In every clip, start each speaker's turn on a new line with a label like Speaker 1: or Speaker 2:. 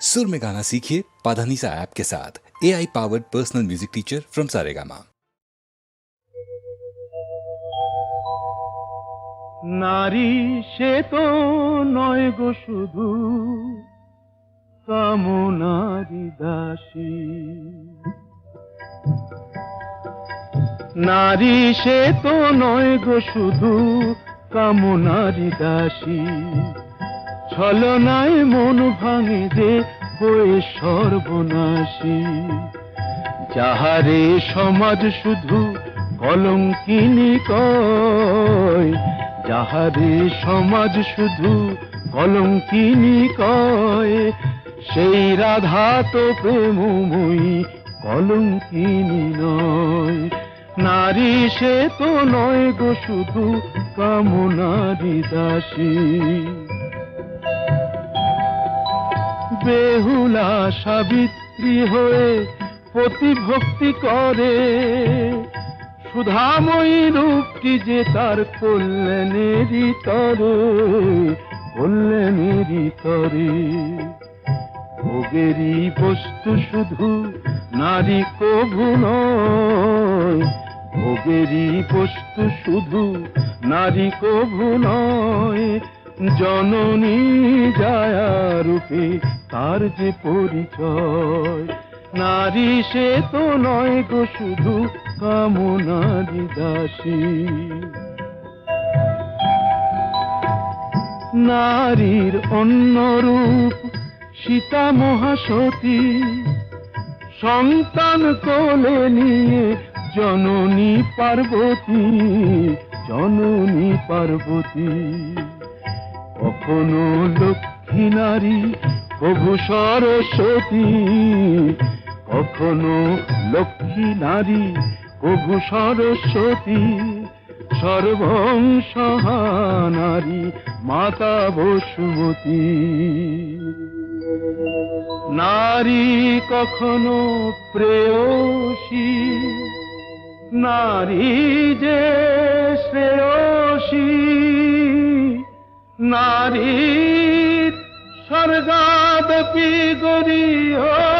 Speaker 1: सुर में गाना सीखिए पाधानीसा ऐप के साथ A I powered personal music teacher from Saregama
Speaker 2: নারী সে তো নয় গো শুধু কামনারি দাসী নারী সে তো নয় গো শুধু কামনারি দাসী ছলনায় মন ভাঙে যে হয়ে সর্বনাশী। যাহারে সমাজ শুধু কলঙ্কিনী কয়, যাহারে সমাজ শুধু কলঙ্কিনী কয়, সেই রাধা তো প্রেমময়ী কলঙ্কিনী নয়। নারী সে তো নয় গো শুধু কামনারি দাসী। বেহুলা সাবিত্রী হয়ে প্রতিভক্তি করে। সুধাময়ী রূপটি যে তার কল্যাণেরই তরে কল্যাণেরই তরে। ভোগেরই বস্তু শুধু নারী কভু নয়, ভোগেরই বস্তু শুধু নারী কভু নয় জননী জায়া রূপে তার যে পরিচয়। নারী সে তো নয় গো, শুধু কামনারি দাসী। নারীর অন্য রূপ, সীতা মহাসতী। সন্তান কোলে নিয়ে জননী পার্বতী জননী পার্বতী। কখনো লক্ষ্মী নারী প্রভু সরস্বতী, কখনো লক্ষ্মী নারী প্রভু সরস্বতী। সর্বংসহা নারী মাতা বসুমতী। নারী কখনো প্রেয়সী, নারী যে শ্রেয়সী নারীর স্বর্গাদপি গরিয়সী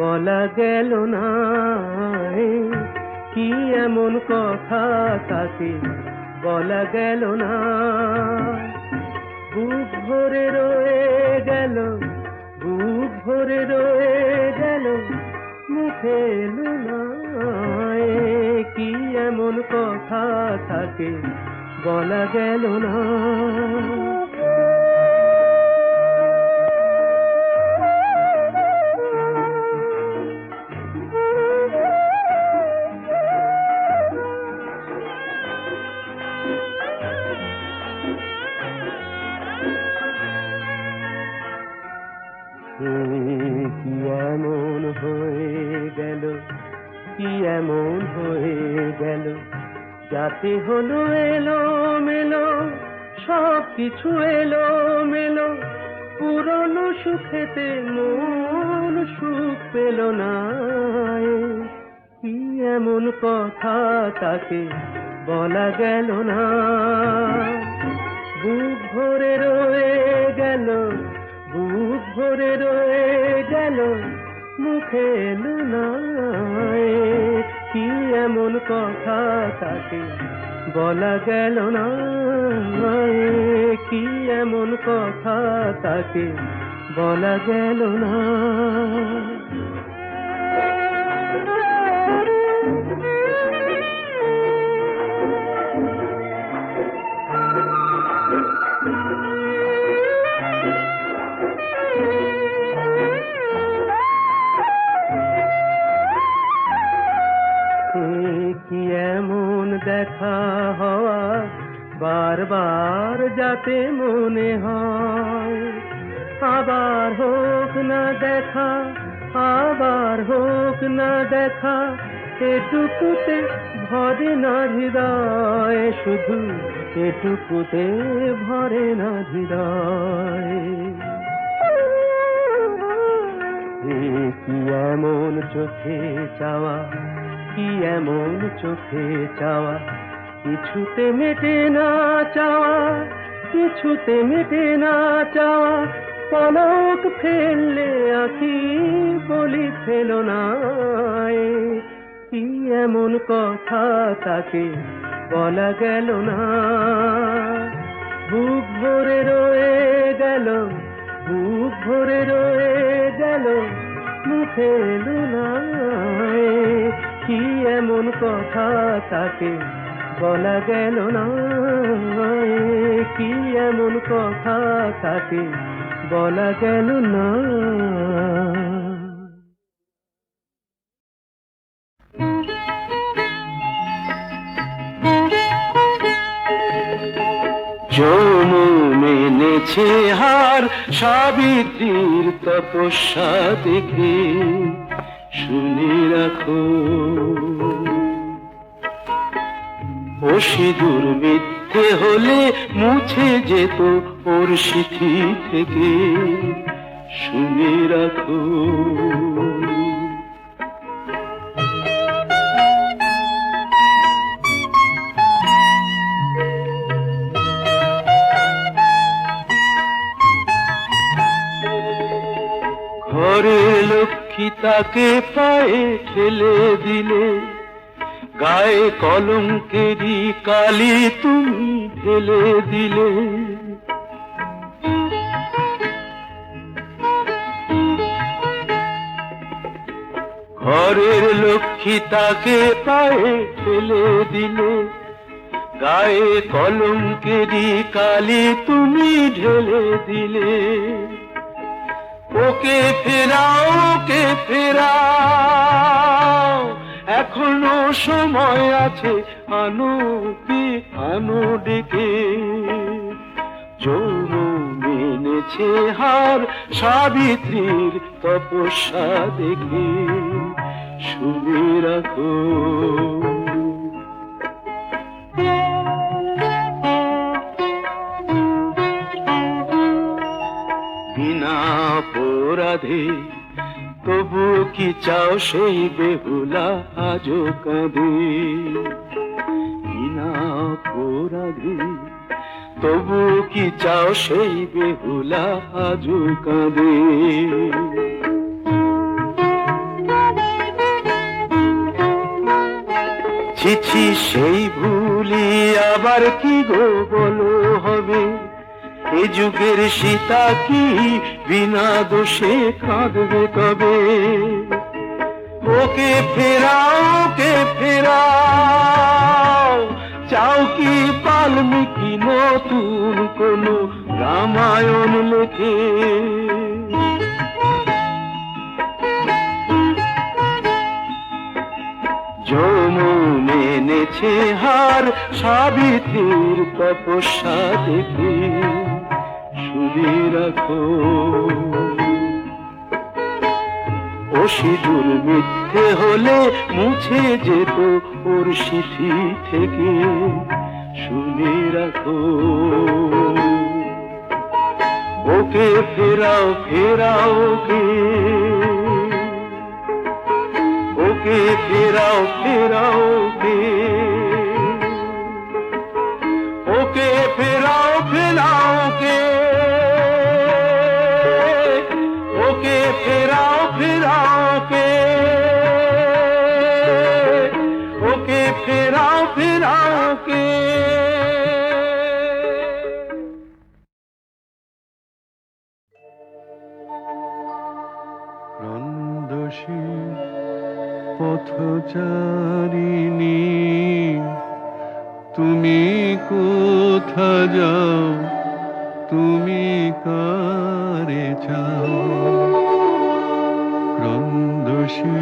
Speaker 3: বলা গেল না কি এমন কথা তাকে বলা গেল না বুক ভরে রয়ে গেল, বুক ভরে রয়ে গেল, মুখে কি এমন কথা তাকে বলা গেল না যাতে হলো এলো মেলো সব কিছু এলো মেলো পুরনো সুখেতে মন সুখ পেল না। কি এমন কথা তাকে বলা গেল না। মুখে লুনায় কি এমন কথা তাকে বলা গেল না? কি এমন কথা তাকে বলা গেল না? কি এমন দেখা হওয়া? বারবার যাতে মনে হয়। আবার হোক না দেখা,
Speaker 4: আবার হোক না দেখা, এটুকুতে ভরে না হৃদয়, শুধু এটুকুতে ভরে না হৃদয়। কি এমন চোখে চাওয়া কি এমন চোখে চাওয়া? কিছুতে মেটে না চাওয়া, কিছুতে মেটে না চাওয়া। পলক ফেললে আখি বলি ফেল না কি এমন কথা তাকে বলা গেল না। বুক ভরে রয়ে গেল, বুক ভরে রয়ে গেল, মুখে না কি এমন কথা তাকে বলা গেল না? কি এমন কথা তাকে বলা গেল না? হার, সাবিত্রীর তপস্যা দেখে। শুনে রাখো ও সিঁদুর মিথ্যে হলে মুছে যেত ওর সিথি থেকে। শুনে রাখো। ঘরের লক্ষ্মী তাকে পায়ে ঠেলে দিলে। গায়ে কলঙ্কেরই কালি তুমি ঢেলে দিলে। ঘরের লক্ষ্মী তাকে পায়ে ঠেলে দিলে। গায়ে কলঙ্কেরই কালি তুমি ঢেলে দিলে। ওকে ফেরাও ওকে ফেরাও। এখনও সময় আছে, আনো কি আনো ডেকে। যৌন মেনেছে হার, সাবিত্রীর তপস্যা দেখে। শুনে রাখো। বিনা অপরাধে তবু কি চাও সেই বেহুলা আজও কাঁদে? বিনা অপরাধে তবু কি চাও সেই বেহুলা আজও কাঁদে? ছিছি সেই ভুলি আবার কি গো বলো? এ যুগের সীতা কি? বিনা দোষে কাঁদবে কবে? ওকে ফেরাও ওকে ফেরাও। চাও কি বাল্মীকি নতুন কোন রামায়ণ লেখে? মেনেছে হার, সাবিত্রীর তপস্যা দেখে। শুনে রাখো ও সিঁদুর মিথ্যে হলে মুছে যেত ওর সিথি থেকে। শুনে রাখো। ওকে ফেরাও ফেরাও ওকে। ওকে ফেরাও ফেরাও ওকে।
Speaker 2: পথচারিণী তুমি কোথা যাও? তুমি কারে চাও? ক্রন্দসী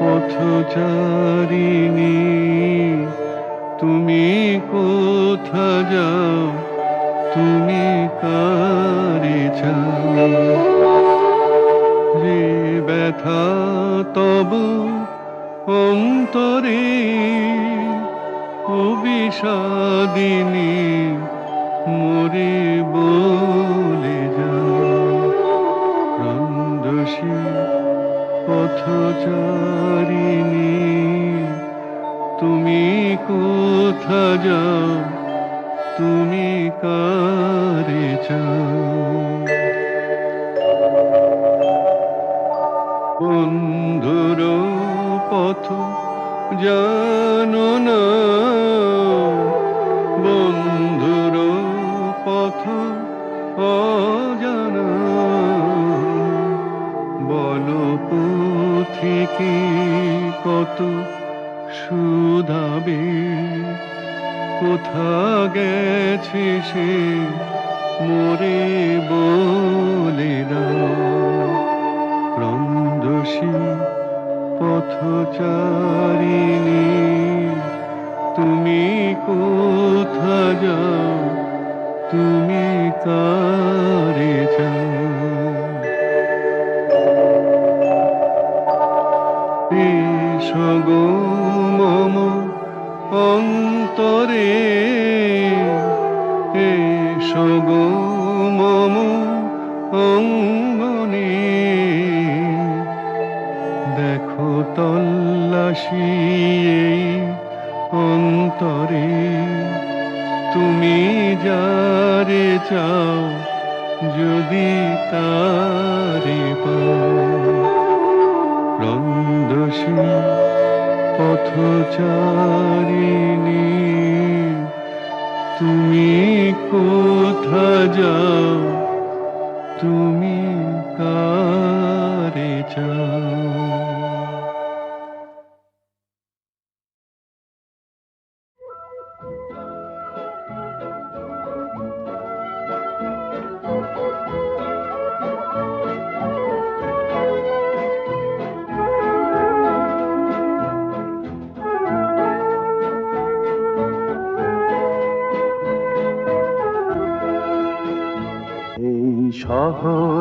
Speaker 2: পথচারিণী, তুমি কোথা যাও? তুমি কারে চাও? যে ব্যথা তব অন্তরে অবিষাদিনী মরে বলে যা প্রাণদোষী পথচারিণী তুমি কোথা যাও? তুমি কারে যাও পথ জানো না। বন্ধুর পথ অজানা। বলো পথিকে কত সুধাবে? কোথা গেছে সে মোরে বলে দাও ক্রন্দসী পথচারিণী, তুমি কোথা যাও? তুমি কারে যাও এসো গো মম অন্তরে, এসো গো মম অঙ্গনে। তল্লাশি অন্তরে। তুমি যারে চাও, যদি তারে রন্দসী পথচারিণী, তুমি কোথা যাও, তুমি কারে যাও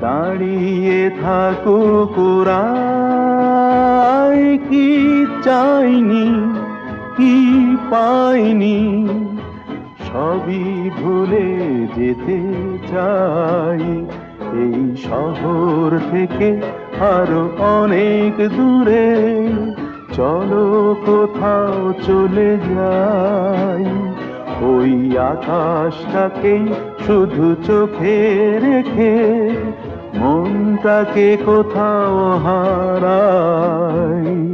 Speaker 2: দাঁড়িয়ে থাকুক কি চাইনি, কি পাইনি? সবই ভুলে যেতে চাই। এই শহর থেকে আরও অনেক দূরে চলো, কোথাও চলে যাই। ওই আকাশটাকেই শুধু চোখে রেখে মনটাকে কোথাও হারাই।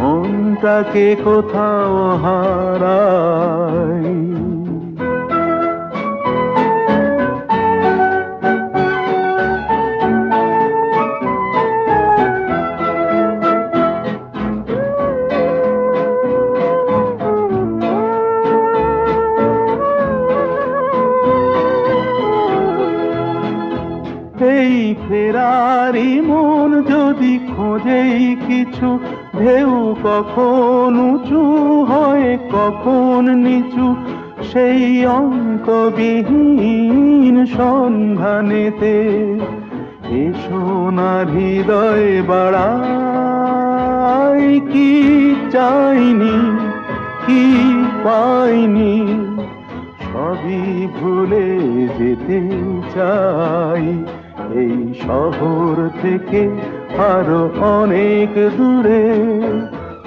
Speaker 2: মনটাকে কোথাও হারাই। কখন উঁচু হয়, কখন নিচু, সেই অঙ্কবিহীন সন্ধানেতে সোনার হৃদয় বাড়াই, কি চাইনি, কি পাইনি, সবই ভুলে যেতে চাই। এই শহর থেকে আরও অনেক দূরে